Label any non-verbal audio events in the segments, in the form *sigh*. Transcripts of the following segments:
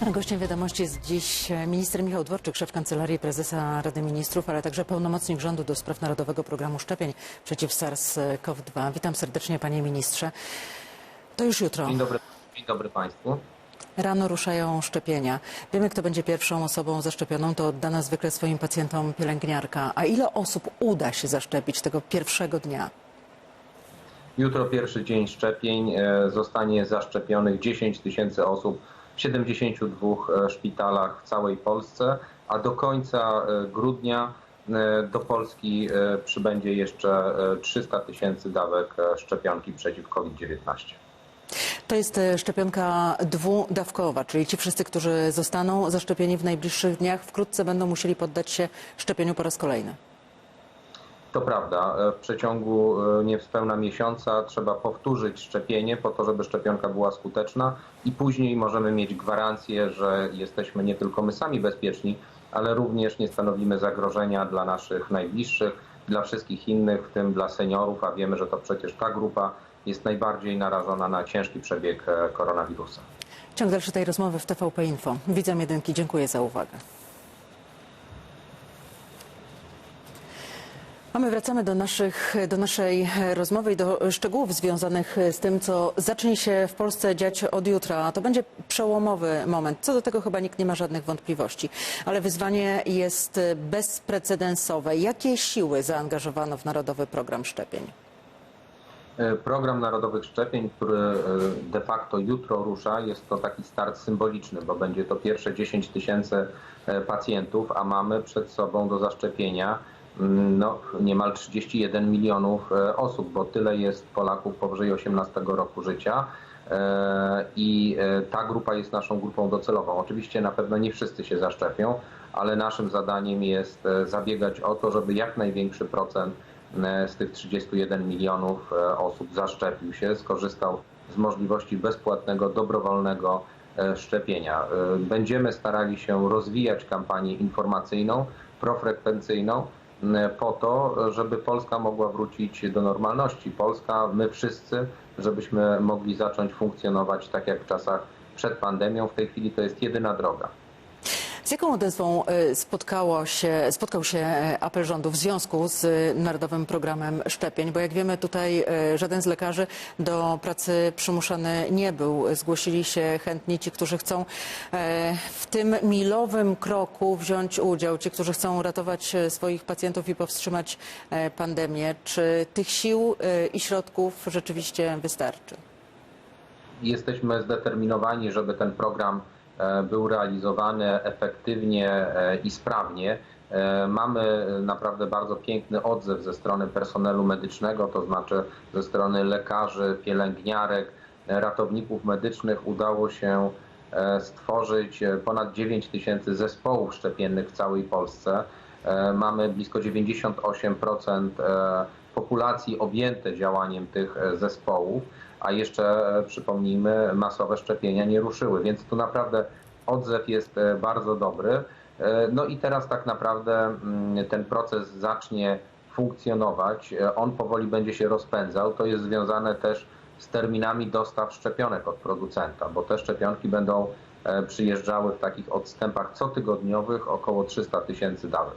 *laughs* Gościem wiadomości jest dziś minister Michał Dworczyk, szef Kancelarii Prezesa Rady Ministrów, ale także pełnomocnik rządu do spraw Narodowego Programu Szczepień przeciw SARS-CoV-2. Witam serdecznie panie ministrze. To już jutro. Dzień dobry, dzień dobry Państwu. Rano ruszają szczepienia. Wiemy, kto będzie pierwszą osobą zaszczepioną. To oddana zwykle swoim pacjentom pielęgniarka. A ile osób uda się zaszczepić tego pierwszego dnia? Jutro pierwszy dzień szczepień. e, Zostanie zaszczepionych 10 tysięcy osób w 72 e, szpitalach w całej Polsce, a do końca e, grudnia e, do Polski przybędzie jeszcze e, 300 tysięcy dawek szczepionki przeciw COVID-19. To jest szczepionka dwudawkowa, czyli ci wszyscy, którzy zostaną zaszczepieni w najbliższych dniach, wkrótce będą musieli poddać się szczepieniu po raz kolejny. To prawda, e, w przeciągu e, niespełna miesiąca trzeba powtórzyć szczepienie po to, żeby szczepionka była skuteczna i później możemy mieć gwarancję, że jesteśmy nie tylko my sami bezpieczni, ale również nie stanowimy zagrożenia dla naszych najbliższych, dla wszystkich innych, w tym dla seniorów, a wiemy, że to przecież ta grupa jest najbardziej narażona na ciężki przebieg e, koronawirusa. Ciąg dalszy tej rozmowy w TVP Info. Widzę jedynki, dziękuję za uwagę. A my wracamy do, naszych, do naszej rozmowy i do szczegółów związanych z tym, co zacznie się w Polsce dziać od jutra. To będzie przełomowy moment. Co do tego chyba nikt nie ma żadnych wątpliwości. Ale wyzwanie jest bezprecedensowe. Jakie siły zaangażowano w Narodowy Program Szczepień? E, Program Narodowych Szczepień, który e, de facto jutro rusza, jest to taki start symboliczny, bo będzie to pierwsze 10 tysięcy e, pacjentów, a mamy przed sobą do zaszczepienia no, niemal 31 milionów e, osób, bo tyle jest Polaków powyżej 18 roku życia. E, I e, ta grupa jest naszą grupą docelową. Oczywiście na pewno nie wszyscy się zaszczepią, ale naszym zadaniem jest zabiegać o to, żeby jak największy procent z tych 31 milionów osób zaszczepił się, skorzystał z możliwości bezpłatnego, dobrowolnego szczepienia. Będziemy starali się rozwijać kampanię informacyjną, profrekwencyjną, po to, żeby Polska mogła wrócić do normalności. Polska, my wszyscy, żebyśmy mogli zacząć funkcjonować tak jak w czasach przed pandemią. W tej chwili to jest jedyna droga. Z jaką odezwą y, się, spotkał się e, apel rządu w związku z y, Narodowym Programem Szczepień? Bo jak wiemy tutaj y, żaden z lekarzy do pracy przymuszany nie był. Zgłosili się chętni ci, którzy chcą w tym milowym kroku wziąć udział, ci, którzy chcą ratować swoich pacjentów i powstrzymać pandemię. Czy tych sił i środków rzeczywiście wystarczy? jesteśmy zdeterminowani, żeby ten program był realizowany efektywnie e, i sprawnie. E, Mamy naprawdę bardzo piękny odzew ze strony personelu medycznego, to znaczy ze strony lekarzy, pielęgniarek, e, ratowników medycznych. Udało się e, stworzyć e, ponad 9 tysięcy zespołów szczepiennych w całej Polsce. E, Mamy blisko 98% e, populacji objęte działaniem tych e, zespołów, a jeszcze e, przypomnijmy, masowe szczepienia nie ruszyły, więc tu naprawdę odzew jest e, bardzo dobry. E, No i teraz tak naprawdę mm, ten proces zacznie funkcjonować. On powoli będzie się rozpędzał. To jest związane też z terminami dostaw szczepionek od producenta, bo te szczepionki będą przyjeżdżały w takich odstępach cotygodniowych około 300 tysięcy dawek.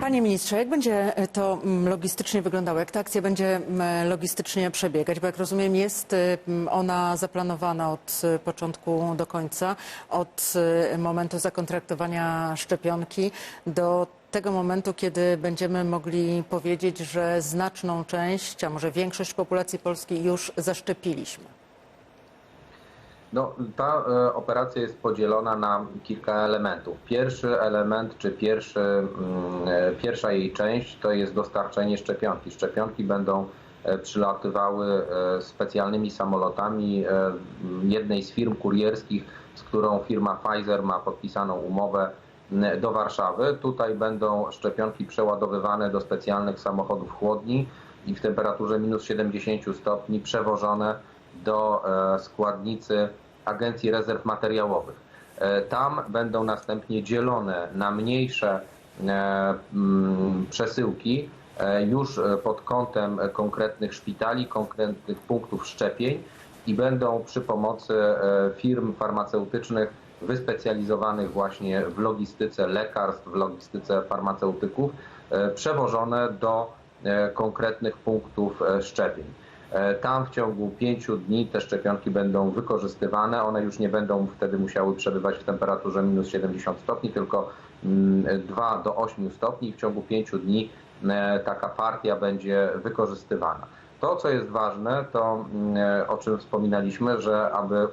Panie ministrze, jak będzie to mm, logistycznie wyglądało? Jak ta akcja będzie mm, logistycznie przebiegać? Bo jak rozumiem, jest mm, ona zaplanowana od y, początku do końca, od y, momentu zakontraktowania szczepionki do tego momentu, kiedy będziemy mogli powiedzieć, że znaczną część, a może większość populacji polskiej już zaszczepiliśmy. No, ta e, operacja jest podzielona na kilka elementów. Pierwszy element, czy pierwszy, mm, e, pierwsza jej część to jest dostarczenie szczepionki. Szczepionki będą e, przylatywały e, specjalnymi samolotami e, jednej z firm kurierskich, z którą firma Pfizer ma podpisaną umowę m, do Warszawy. Tutaj będą szczepionki przeładowywane do specjalnych samochodów chłodni i w temperaturze minus 70 stopni przewożone do e, składnicy Agencji Rezerw Materiałowych. E, Tam będą następnie dzielone na mniejsze e, mm, przesyłki już pod kątem konkretnych szpitali, konkretnych punktów szczepień i będą przy pomocy firm farmaceutycznych wyspecjalizowanych właśnie w logistyce lekarstw, w logistyce farmaceutyków, przewożone do konkretnych punktów szczepień. E, Tam w ciągu pięciu dni te szczepionki będą wykorzystywane. One już nie będą wtedy musiały przebywać w temperaturze minus 70 stopni, tylko mm, 2 do 8 stopni w ciągu pięciu dni e, taka partia będzie wykorzystywana. To, co jest ważne, to mm, e, o czym wspominaliśmy, że aby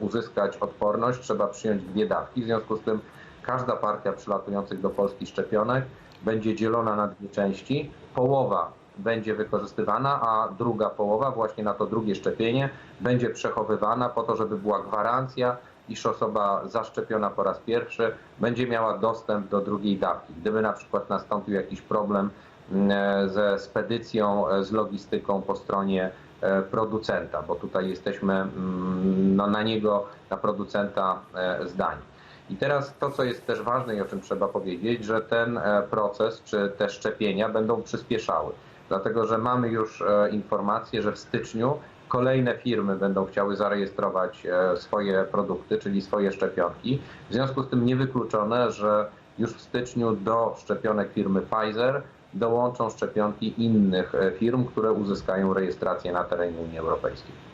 uzyskać odporność, trzeba przyjąć dwie dawki. W związku z tym każda partia przylatujących do Polski szczepionek będzie dzielona na dwie części. Połowa będzie wykorzystywana, a druga połowa, właśnie na to drugie szczepienie, będzie przechowywana po to, żeby była gwarancja, iż osoba zaszczepiona po raz pierwszy będzie miała dostęp do drugiej dawki. Gdyby na przykład nastąpił jakiś problem mm, ze spedycją, e, z logistyką po stronie e, producenta, bo tutaj jesteśmy mm, no, na niego, na producenta e, zdani. I teraz to, co jest też ważne i o czym trzeba powiedzieć, że ten e, proces czy te szczepienia będą przyspieszały, dlatego że mamy już e, informację, że w styczniu kolejne firmy będą chciały zarejestrować e, swoje produkty, czyli swoje szczepionki. W związku z tym niewykluczone, że już w styczniu do szczepionek firmy Pfizer dołączą szczepionki innych e, firm, które uzyskają rejestrację na terenie Unii Europejskiej.